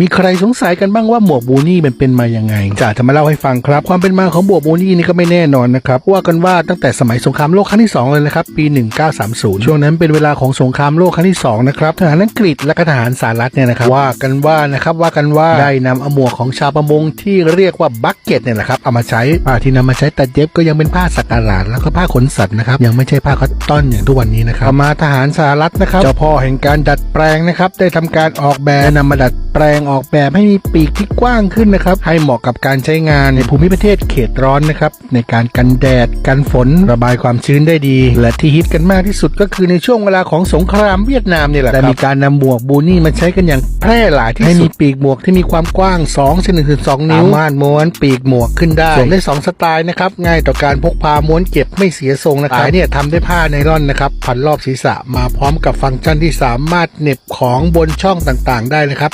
มีใครสงสัยกันบ้างว่าหมวกบูนี่มันเป็นมายังไงจะจะมาเล่าให้ฟังครับ ความเป็นมาของหมวกบูนี่นี่ก็ไม่แน่นอนนะครับว่ากันว่าตั้งแต่สมัยสงครามโลกครั้งที่สองเลยนะครับปี 1930 ช่วงนั้นเป็นเวลาของสงครามโลกครั้งที่สองนะครับทหารอังกฤษและก็ทหารสหรัฐเนี่ยนะครับว่ากันว่านะครับว่ากันว่าได้นำเอาหมวกของชาวประมงที่เรียกว่าบักเก็ตเนี่ยแหละครับเอามาใช้ผ้าที่นำมาใช้ตัดเย็บก็ยังเป็นผ้าสักการะแล้วก็ผ้าขนสัตว์นะครับยังไม่ใช่ผ้าคอตตอนอย่างทุกวันนี้นะครับต่อมาทหารสหรัฐนะครับเจ้าพ่อแห่งการดัดแปลงนะครับได้ทำการออกแบบและนำมาดัด แปลงออกแบบให้มีปีกที่กว้างขึ้นนะครับ ให้เหมาะกับการใช้งานในภูมิประเทศเขตร้อนนะครับ ในการกันแดด กันฝน ระบายความชื้นได้ดี และที่ฮิตกันมากที่สุดก็คือในช่วงเวลาของสงครามเวียดนามเนี่ยแหละได้มีการนำหมวกบูนี่มาใช้กันอย่างแพร่หลายที่สุดให้มีปีกหมวกที่มีความกว้าง2เซนถึง2นิ้วสามารถม้วนปีกหมวกขึ้นได้สวมได้สองสไตล์นะครับง่ายต่อการพกพาม้วนเก็บไม่เสียทรงนะครับขายเนี่ยทำด้วยผ้าไนล่อนนะครับพันรอบศีรษะมาพร้อมกับฟังก์ชันที่สามารถเหน็บของบนช่องต่างๆ ได้นะครับ